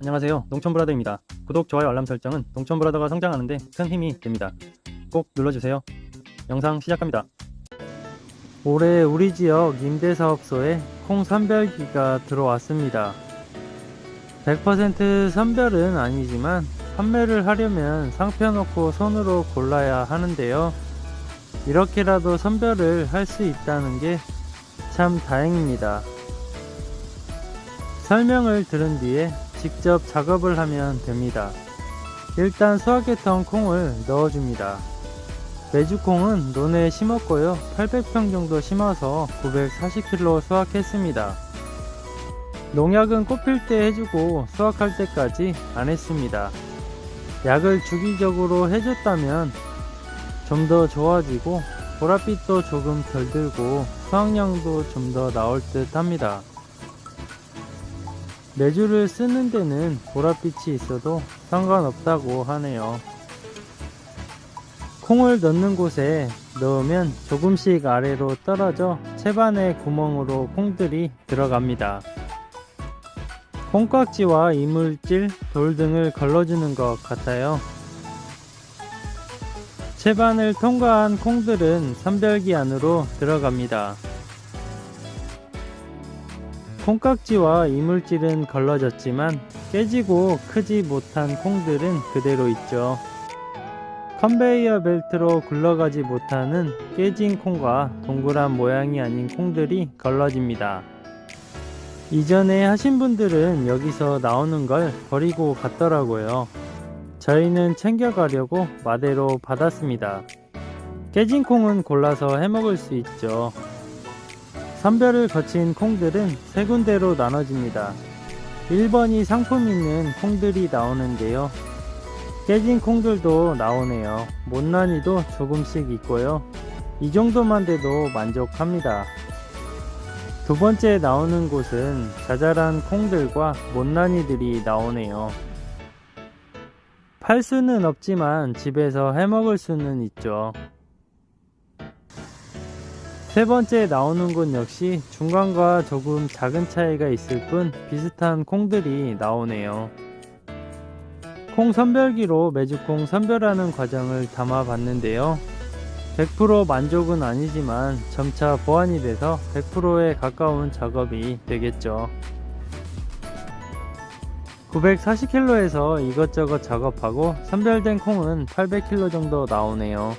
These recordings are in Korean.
안녕하세요. 농촌브라더입니다. 구독, 좋아요, 알람 설정은 농촌브라더가 성장하는데 큰 힘이 됩니다. 꼭 눌러주세요. 영상 시작합니다. 올해 우리 지역 임대사업소에 콩 선별기가 들어왔습니다. 100% 선별은 아니지만 판매를 하려면 상표 놓고 손으로 골라야 하는데요. 이렇게라도 선별을 할 수 있다는 게 참 다행입니다. 설명을 들은 뒤에 직접 작업을 하면 됩니다. 일단 수확했던 콩을 넣어줍니다. 메주콩은 논에 심었고요. 800평 정도 심어서 940kg 수확했습니다. 농약은 꽃필 때 해주고 수확할 때까지 안 했습니다. 약을 주기적으로 해줬다면 좀 더 좋아지고 보랏빛도 조금 덜 들고 수확량도 좀 더 나올 듯 합니다. 매주를 쓰는 데는 보랏빛이 있어도 상관없다고 하네요. 콩을 넣는 곳에 넣으면 조금씩 아래로 떨어져 채반의 구멍으로 콩들이 들어갑니다. 콩깍지와 이물질, 돌 등을 걸러주는 것 같아요. 채반을 통과한 콩들은 선별기 안으로 들어갑니다. 콩깍지와 이물질은 걸러졌지만 깨지고 크지 못한 콩들은 그대로 있죠. 컨베이어 벨트로 굴러가지 못하는 깨진 콩과 동그란 모양이 아닌 콩들이 걸러집니다. 이전에 하신 분들은 여기서 나오는 걸 버리고 갔더라고요. 저희는 챙겨가려고 마대로 받았습니다. 깨진 콩은 골라서 해먹을 수 있죠. 선별을 거친 콩들은 세 군데로 나눠집니다. 1번이 상품 있는 콩들이 나오는데요. 깨진 콩들도 나오네요. 못난이도 조금씩 있고요. 이 정도만 돼도 만족합니다. 두 번째 나오는 곳은 자잘한 콩들과 못난이들이 나오네요. 팔 수는 없지만 집에서 해먹을 수는 있죠. 세 번째 나오는 곳 역시 중간과 조금 작은 차이가 있을 뿐 비슷한 콩들이 나오네요. 콩 선별기로 메주콩 선별하는 과정을 담아 봤는데요. 100% 만족은 아니지만 점차 보완이 돼서 100%에 가까운 작업이 되겠죠. 940kg에서 이것저것 작업하고 선별된 콩은 800kg 정도 나오네요.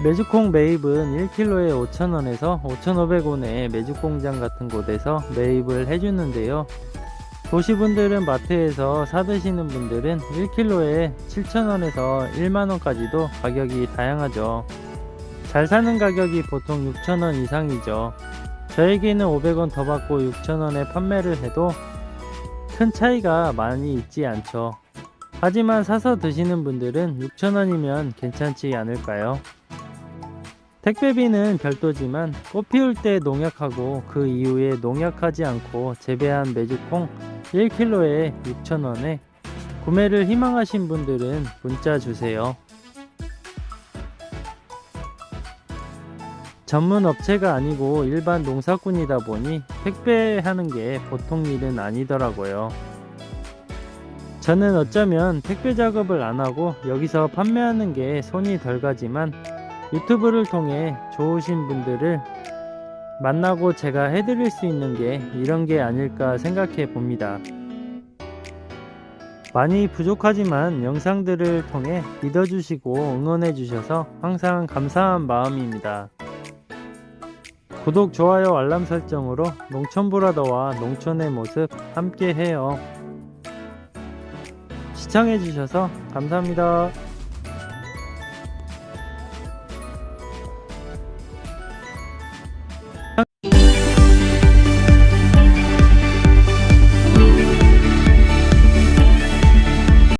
메주콩 매입은 1kg에 5,000원에서 5,500원에 메주공장 같은 곳에서 매입을 해주는데요. 도시분들은 마트에서 사드시는 분들은 1kg에 7,000원에서 1만원까지도 가격이 다양하죠. 잘 사는 가격이 보통 6,000원 이상이죠. 저에게는 500원 더 받고 6,000원에 판매를 해도 큰 차이가 많이 있지 않죠. 하지만 사서 드시는 분들은 6,000원이면 괜찮지 않을까요? 택배비는 별도지만 꽃 피울 때 농약하고 그 이후에 농약하지 않고 재배한 메주콩 1kg에 6,000원에 구매를 희망하신 분들은 문자 주세요. 전문 업체가 아니고 일반 농사꾼이다 보니 택배하는 게 보통 일은 아니더라고요. 저는 어쩌면 택배 작업을 안 하고 여기서 판매하는 게 손이 덜 가지만 유튜브를 통해 좋으신 분들을 만나고 제가 해드릴 수 있는 게 이런 게 아닐까 생각해 봅니다. 많이 부족하지만 영상들을 통해 믿어주시고 응원해 주셔서 항상 감사한 마음입니다. 구독, 좋아요, 알람 설정으로 농촌브라더와 농촌의 모습 함께 해요. 시청해 주셔서 감사합니다.